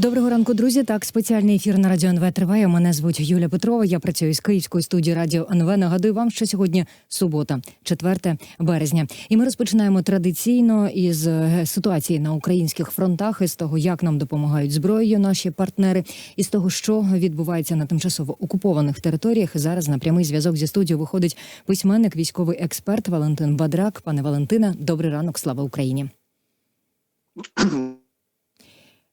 Доброго ранку, друзі. Так, спеціальний ефір на радіо НВ триває. Мене звуть Юля Петрова. Я працюю з Київської студії радіо НВ. Нагадую вам, що сьогодні субота, 4 березня. І ми розпочинаємо традиційно із е, ситуації на українських фронтах, із того, як нам допомагають зброєю наші партнери, і з того, що відбувається на тимчасово окупованих територіях. Зараз на прямий зв'язок зі студією виходить письменник, військовий експерт Валентин Бадрак. Пане Валентине, добрий ранок, слава Україні.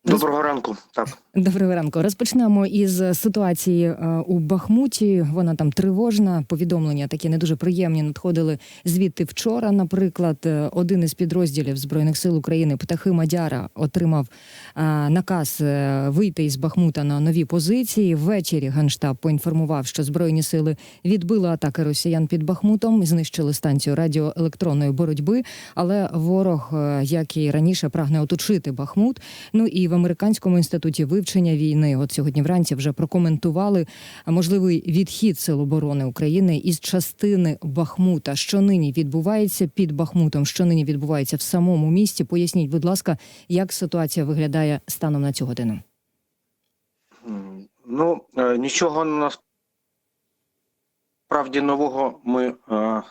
Доброго ранку. Так Доброго ранку. Розпочнемо із ситуації е, у Бахмуті. Вона там тривожна. Повідомлення такі не дуже приємні надходили звідти вчора. Наприклад, е, один із підрозділів збройних сил України птахи Мадяра отримав е, наказ вийти із Бахмута на нові позиції. Ввечері генштаб поінформував, що збройні сили відбили атаки росіян під Бахмутом, знищили станцію радіоелектронної боротьби. Але ворог, як і раніше, прагне оточити Бахмут. Ну і в американському інституті вивчення війни, от сьогодні вранці вже прокоментували можливий відхід сил оборони України із частини Бахмута. Що нині відбувається під Бахмутом? Що нині відбувається в самому місті? Поясніть, будь ласка, як ситуація виглядає станом на цю годину? Ну е, нічого насправді нового ми е,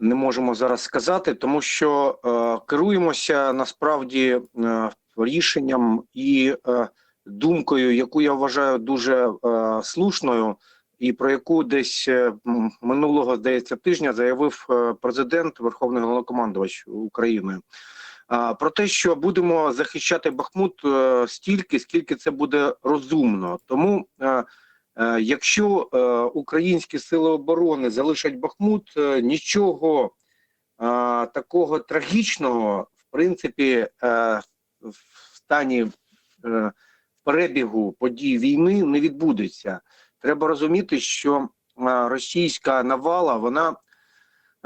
не можемо зараз сказати, тому що е, керуємося насправді е, рішенням і е, думкою, яку я вважаю дуже е, слушною, і про яку десь е, минулого здається тижня заявив президент Верховний головнокомандувач України. Про те, що будемо захищати Бахмут стільки, скільки це буде розумно. Тому, якщо українські сили оборони залишать Бахмут, нічого такого трагічного, в принципі, в стані е, перебігу подій війни не відбудеться. Треба розуміти, що е, російська навала вона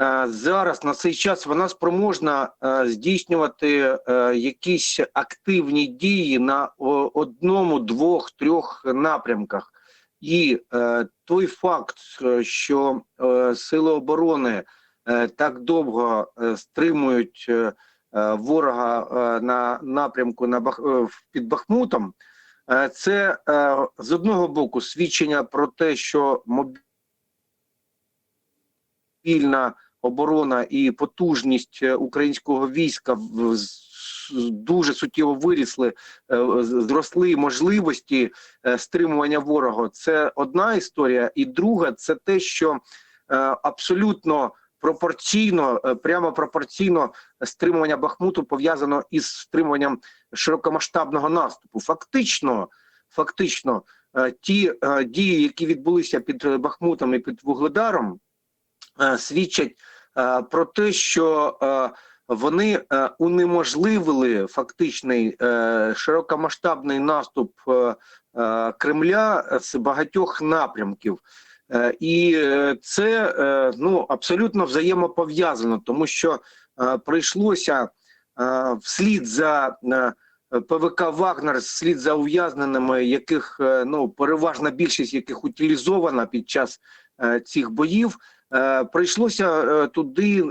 е, зараз на цей час вона спроможна здійснювати якісь активні дії на одному, двох, трьох напрямках. І той факт, що сили оборони так довго стримують ворога е, на напрямку на Бах, е, під Бахмутом, е, це е, з одного боку свідчення про те, що мобільна оборона і потужність е, українського війська дуже суттєво вирісли, е, зросли можливості е, стримування ворога. Це одна історія, і друга це те, що е, абсолютно пропорційно, е, прямо пропорційно стримування Бахмуту пов'язано із стримуванням широкомасштабного наступу. Фактично, фактично, е, ті е, дії, які відбулися під Бахмутом і під Вугледаром, свідчать про те, що вони унеможливили фактичний широкомасштабний наступ Кремля з багатьох напрямків. Е, І е, це е, ну абсолютно взаємопов'язано, тому що прийшлося вслід за ПВК Вагнер, вслід за ув'язненими, яких ну переважна більшість яких утилізована під час цих боїв. Прийшлося туди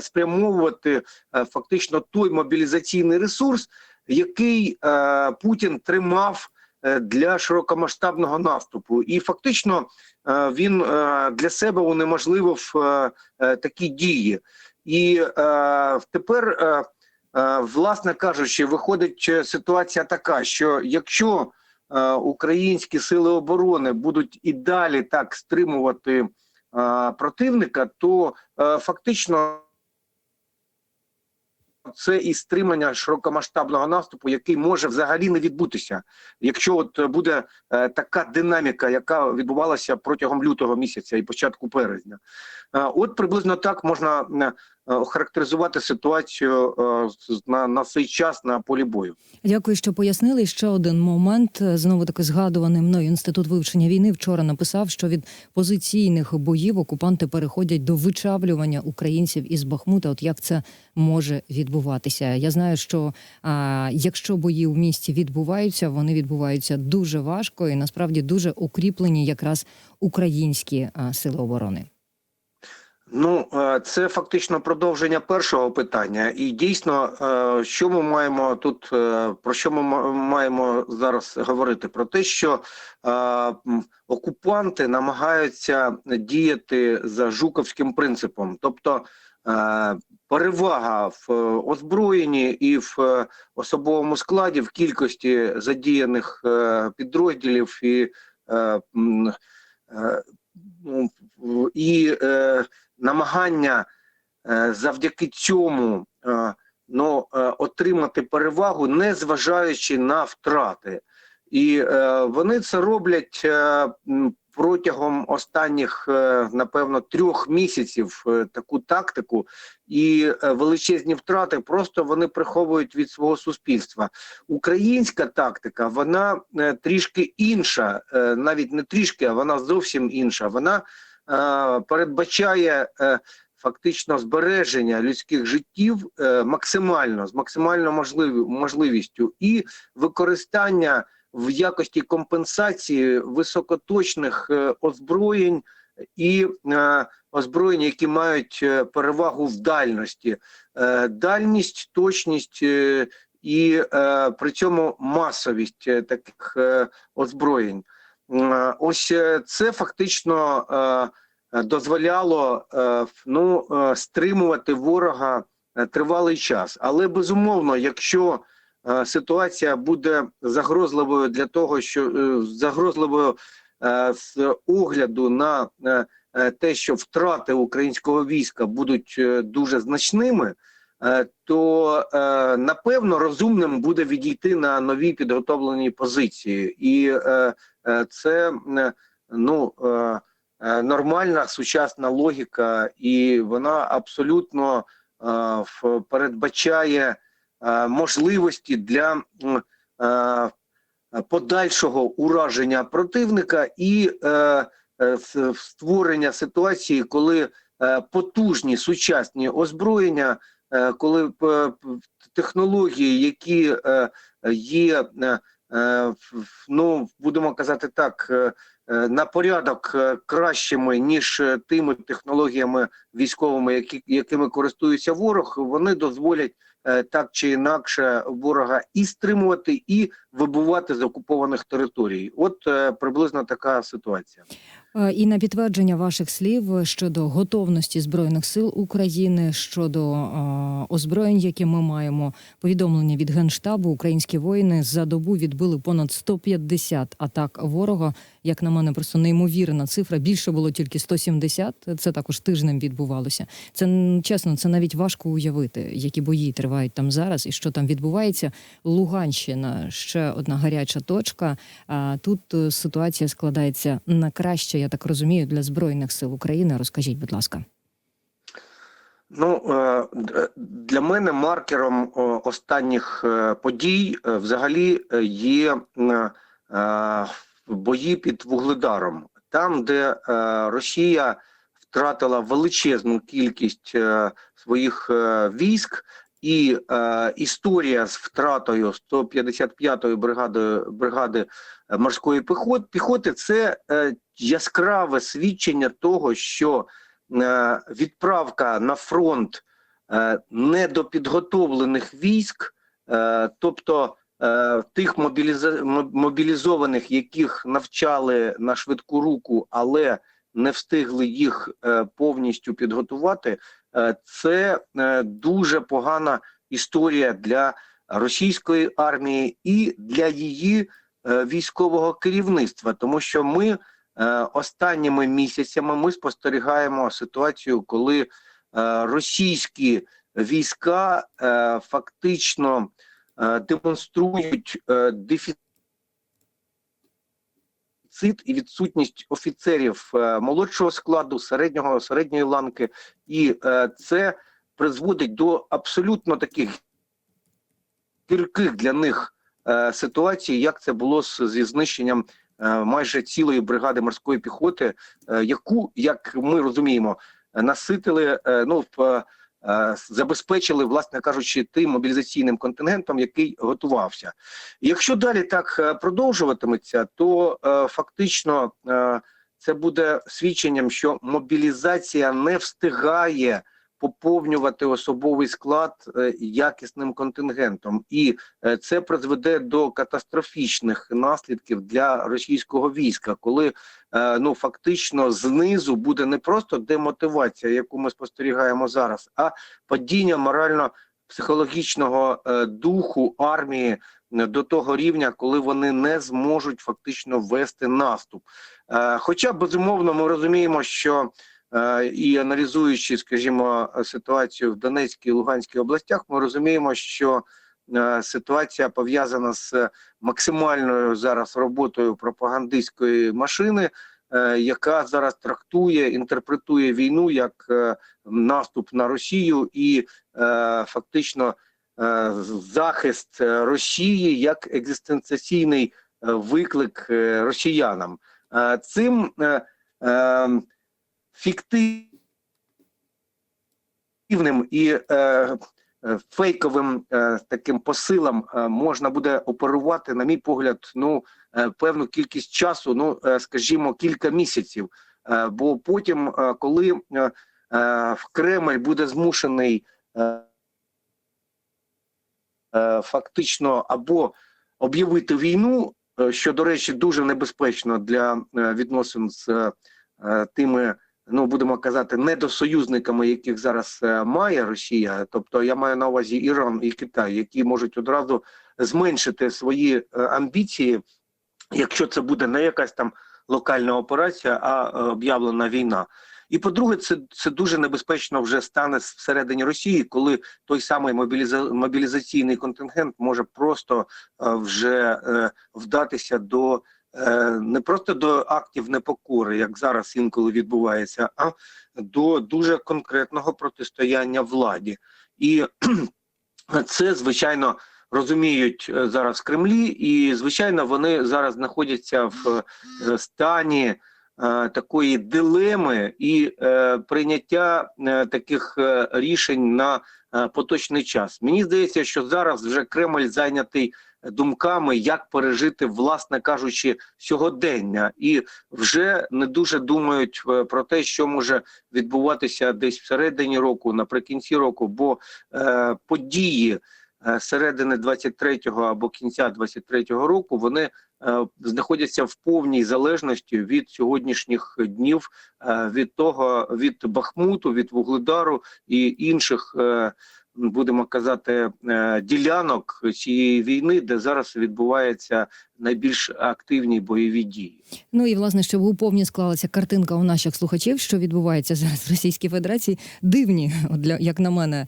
спрямовувати фактично той мобілізаційний ресурс, який Путін тримав для широкомасштабного наступу, і фактично е, він е, для себе унеможливив е, е, такі дії. І е, тепер, е, е, власне кажучи, виходить е, ситуація така, що якщо е, українські сили оборони будуть і далі так стримувати е, противника, то е, фактично це і стримання широкомасштабного наступу, який може взагалі не відбутися, якщо от буде е, така динаміка, яка відбувалася протягом лютого місяця і початку березня. Е, от приблизно так можна е, охарактеризувати ситуацію е, на, на цей час на полі бою. Дякую, що пояснили. Ще один момент. Знову таки згадуваний мною інститут вивчення війни вчора написав, що від позиційних боїв окупанти переходять до вичавлювання українців із Бахмута. От як це може відбуватися? Я знаю, що а, якщо бої в місті відбуваються, вони відбуваються дуже важко і насправді дуже укріплені якраз українські а, сили оборони. Ну, е, це фактично продовження першого питання. І дійсно, е, що ми маємо тут, е, про що ми маємо зараз говорити? Про те, що окупанти намагаються діяти за жуковським принципом, тобто перевага в озброєнні і в особовому складі в кількості задіяних підрозділів і, і е, намагання е, завдяки цьому е, ну, е, отримати перевагу, не зважаючи на втрати. І е, вони це роблять е, протягом останніх, е, напевно, трьох місяців е, таку тактику, і е, величезні втрати просто вони приховують від свого суспільства. Українська тактика, вона трішки інша, навіть не трішки, а вона зовсім інша. Вона передбачає фактично збереження людських життів максимально з максимально можливістю і використання в якості компенсації високоточних е, озброєнь і е, озброєнь, які мають е, перевагу в дальності, дальність, точність. І при цьому масовість таких озброєнь. Ось це фактично дозволяло ну, стримувати ворога тривалий час. Але безумовно, якщо ситуація буде загрозливою для того, що е, загрозливою е, з огляду на е, е, те, що втрати українського війська будуть е, дуже значними. е, То е, напевно розумним буде відійти на нові підготовлені позиції, і е, е, це е, ну е, е, нормальна сучасна логіка, і вона абсолютно е, передбачає е, можливості для е, подальшого ураження противника і е, е, створення ситуації, коли е, потужні сучасні озброєння, е, коли е, технології, які е, є, е, е, ну будемо казати так, е, е, на порядок е, кращими ніж е, тими технологіями військовими, які якими користується ворог, вони дозволять е, так чи інакше ворога і стримувати, і вибувати з окупованих територій. От е, приблизно така ситуація. Е, І на підтвердження ваших слів щодо готовності збройних сил України щодо е, озброєнь, які ми маємо, повідомлення від генштабу, українські воїни за добу відбили понад 150 атак ворога. Як на мене, просто неймовірна цифра. Більше було тільки 170. Це також тижнем відбувалося. Це чесно, це навіть важко уявити, які бої тривають там зараз і що там відбувається. Луганщина ще одна гаряча точка. А тут е, ситуація складається на краще, так розумію, для збройних сил України. Розкажіть, будь ласка. Ну е, для мене маркером е, останніх е, подій взагалі є бої під Вугледаром, там, де Росія втратила величезну кількість своїх військ, і е, історія з втратою 155-ї бригади бригади е, морської піхоти, піхоти це е, яскраве свідчення того, що е, відправка на фронт е, недопідготовлених військ, е, тобто е, тих мобілізованих, яких навчали на швидку руку, але не встигли їх е, повністю підготувати, е, це е, дуже погана історія для російської армії і для її військового керівництва, тому що ми Останніми місяцями ми спостерігаємо ситуацію, коли російські війська фактично демонструють е, дефіцит і відсутність офіцерів е, молодшого складу, середнього середньої ланки, і е, це призводить до абсолютно таких гірких для них е, ситуацій, як це було зі знищенням майже цілої бригади морської піхоти, яку, як ми розуміємо, наситили, ну в, забезпечили, власне кажучи, тим мобілізаційним контингентом, який готувався. Якщо далі так е, продовжуватиметься, то е, фактично. е, це буде свідченням, що мобілізація не встигає поповнювати особовий склад е, якісним контингентом, і е, це призведе до катастрофічних наслідків для російського війська, коли е, ну фактично знизу буде не просто демотивація, яку ми спостерігаємо зараз, а падіння морально-психологічного е, духу армії до того рівня, коли вони не зможуть фактично вести наступ. Хоча безумовно ми розуміємо, що і аналізуючи, скажімо, ситуацію в Донецькій і Луганській областях, ми розуміємо, що е, ситуація пов'язана з максимальною зараз роботою пропагандистської машини, е, яка зараз трактує, інтерпретує війну як е, наступ на Росію і е, фактично е, захист е, Росії як екзистенційний е, виклик е, росіянам. Е, Цим е, е, фіктивним і е, е, фейковим е, таким посилам е, можна буде оперувати, на мій погляд, ну е, певну кількість часу, ну е, скажімо, кілька місяців. Е, Бо потім, е, коли е, е, в Кремль буде змушений е, е, фактично або об'явити війну, е, що до речі дуже небезпечно для відносин з тими, ну будемо казати, недосоюзниками, яких зараз е, має Росія. Тобто я маю на увазі Іран і Китай, які можуть одразу зменшити свої е, амбіції, якщо це буде не якась там локальна операція, а е, об'явлена війна. І по-друге, це, це дуже небезпечно вже стане всередині Росії, коли той самий мобіліза... мобілізаційний контингент може просто е, вже е, вдатися до не просто до актів непокори, як зараз інколи відбувається, а до дуже конкретного протистояння владі. І це звичайно розуміють е, зараз в Кремлі, і звичайно вони зараз знаходяться в е, стані е, такої дилеми і е, прийняття е, таких е, рішень на е, поточний час. Мені здається, що зараз вже Кремль зайнятий думками, як пережити, власне кажучи, сьогодення, і вже не дуже думають е, про те, що може відбуватися десь всередині року, наприкінці року, бо е, події е, середини 23-го або кінця 23-го року вони е, знаходяться в повній залежності від сьогоднішніх днів, від того від Бахмуту, від Вугледару і інших. Будемо казати е, ділянок цієї війни, де зараз відбуваються найбільш активні бойові дії. Ну і власне, щоб у повні склалася картинка у наших слухачів, що відбувається зараз в Російській Федерації. Дивні, для як на мене,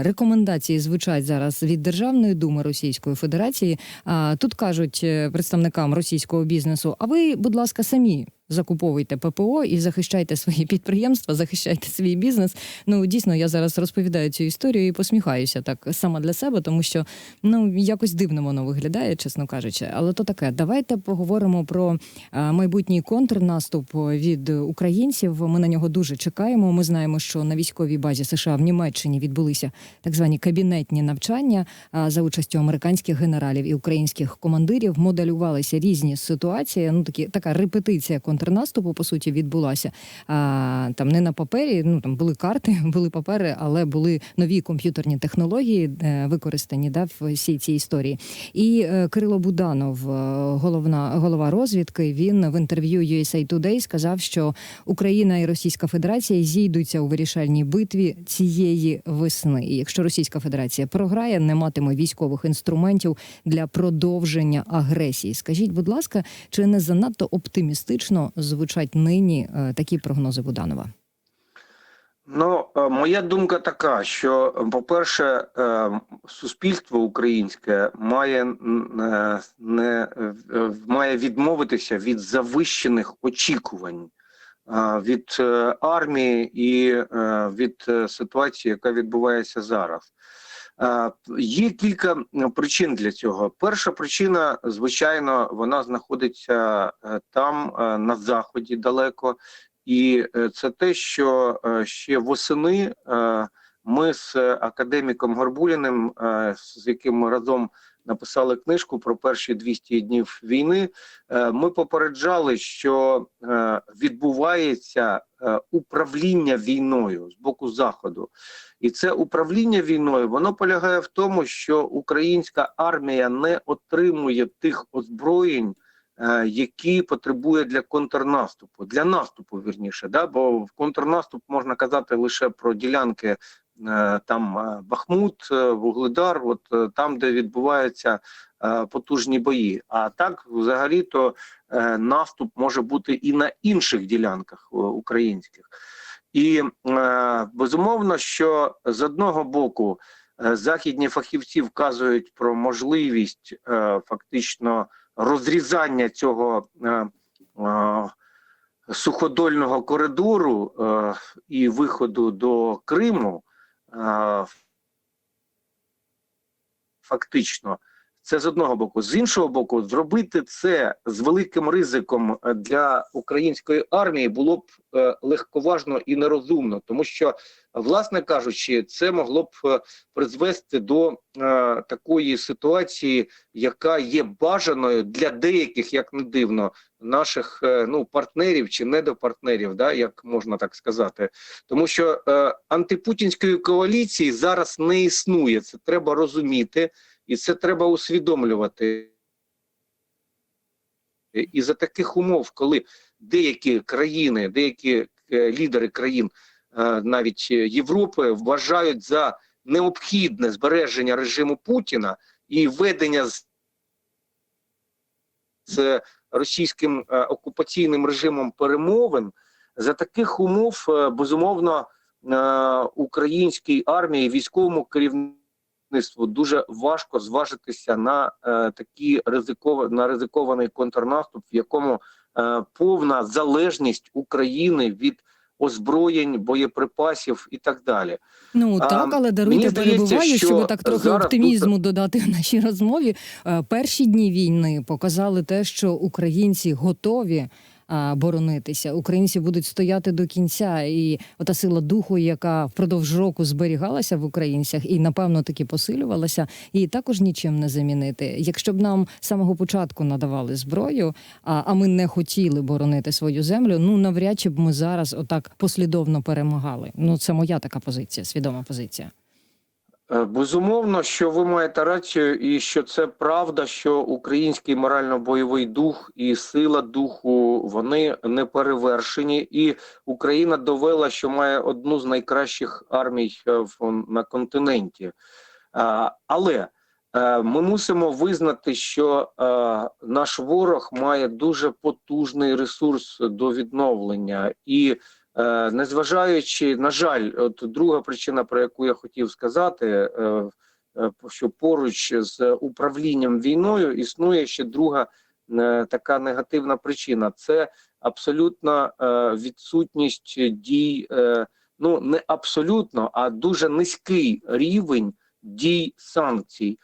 рекомендації звучать зараз від Державної думи Російської Федерації. А тут кажуть е, представникам російського бізнесу: а ви, будь ласка, самі. Закуповуйте ППО і захищайте свої підприємства, захищайте свій бізнес. Ну дійсно, я зараз розповідаю цю історію і посміхаюся так саме для себе, тому що ну якось дивно воно виглядає, чесно кажучи. Але то таке. Давайте поговоримо про е, майбутній контрнаступ від українців. Ми на нього дуже чекаємо. Ми знаємо, що на військовій базі США в Німеччині відбулися так звані кабінетні навчання е, за участю американських генералів і українських командирів. Моделювалися різні ситуації. Ну такі така репетиція контрнаступу по суті відбулася. А, там не на папері. Ну там були карти, були папери, але були нові комп'ютерні технології е, використані да, в всій цій історії. І е, Кирило Буданов, е, головна голова розвідки, він в інтерв'ю USA Today сказав, що Україна і Російська Федерація зійдуться у вирішальній битві цієї весни. І якщо Російська Федерація програє, не матиме військових інструментів для продовження агресії. Скажіть, будь ласка, чи не занадто оптимістично звучать нині е, такі прогнози Буданова? Ну, е, моя думка така, що, по-перше, е, суспільство українське має е, не має відмовитися від завищених очікувань від армії і від ситуації, яка відбувається зараз. Є кілька причин для цього. Перша причина, звичайно, вона знаходиться там, на заході далеко. І е, це те, що е, ще восени е, ми з академіком Горбуліним, з яким ми разом написали книжку про перші 200 днів війни. Ми попереджали, що відбувається управління війною з боку заходу, і це управління війною воно полягає в тому, що українська армія не отримує тих озброєнь, які потребує для контрнаступу, для наступу вірніше, да? бо в контрнаступ можна казати лише про ділянки е, там е, Бахмут, е, Вугледар, от е, там, де відбуваються е, потужні бої. А так, взагалі, то е, наступ може бути і на інших ділянках е, українських. І е, безумовно, що з одного боку е, західні фахівці вказують про можливість е, фактично розрізання цього е, е, суходольного коридору е, і виходу до Криму. Е, фактично, це з одного боку. З іншого боку, зробити це з великим ризиком е, для української армії було б е, легковажно і нерозумно, тому що, власне кажучи, це могло б е, призвести до такої ситуації, яка є бажаною для деяких, як не дивно, наших ну партнерів чи недопартнерів, да, як можна так сказати, тому що антипутінської коаліції зараз не існує. Це треба розуміти. І це треба усвідомлювати. І за таких умов, коли деякі країни, деякі е, лідери країн, е, навіть Європи, вважають за необхідне збереження режиму Путіна і ведення з, з російським е, окупаційним режимом перемовин, за таких умов е, безумовно е, українській армії, військовому керівництву керівництву дуже важко зважитися на е, такі ризиков... на ризикований контрнаступ, в якому е, повна залежність України від озброєнь, боєприпасів і так далі. Ну так, але даруйте, перебуваю, що щоб так трохи оптимізму додати в нашій розмові. Е, Перші дні війни показали те, що українці готові. А, Боронитися українці будуть стояти до кінця, і ота сила духу, яка впродовж року зберігалася в українцях, і напевно таки посилювалася, її також нічим не замінити. Якщо б нам з самого початку надавали зброю, а, а ми не хотіли боронити свою землю, ну навряд чи б ми зараз отак послідовно перемагали. Ну це моя така позиція, свідома позиція. Е, Безумовно, що ви маєте рацію, і що це правда, що український морально-бойовий дух і сила духу вони не перевершені, і Україна довела, що має одну з найкращих армій е, на континенті. Але е, ми мусимо визнати, що наш ворог має дуже потужний ресурс до відновлення і. Е, Незважаючи, на жаль, от друга причина, про яку я хотів сказати, е, е, що поруч з управлінням війною існує ще друга така негативна причина: це абсолютна відсутність дій, ну не абсолютно, а дуже низький рівень дій санкцій.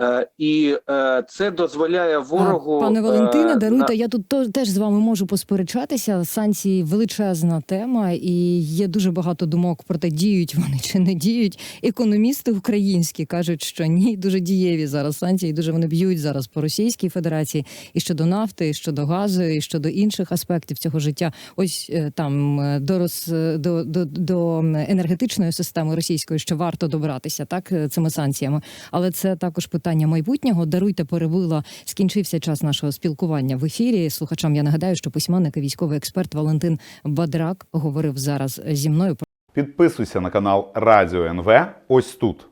Е, І е, це дозволяє ворогу А, Пане е, Валентине, на- даруйте, я тут теж з вами можу посперечатися. Санкції величезна тема, і є дуже багато думок про те, діють вони чи не діють. Економісти українські кажуть, що ні, дуже дієві зараз санкції, дуже вони б'ють зараз по Російській Федерації і щодо нафти, і щодо газу, і щодо інших аспектів цього життя. Ось е, там е, до, роз, е, до, до, до енергетичної системи російської, що варто добратися, так е, цими санкціями. Але це також питання майбутнього. Даруйте перебила. Скінчився час нашого спілкування в ефірі. Слухачам я нагадаю, що письменник і військовий експерт Валентин Бадрак говорив зараз зі мною. Підписуйся на канал Радіо НВ ось тут.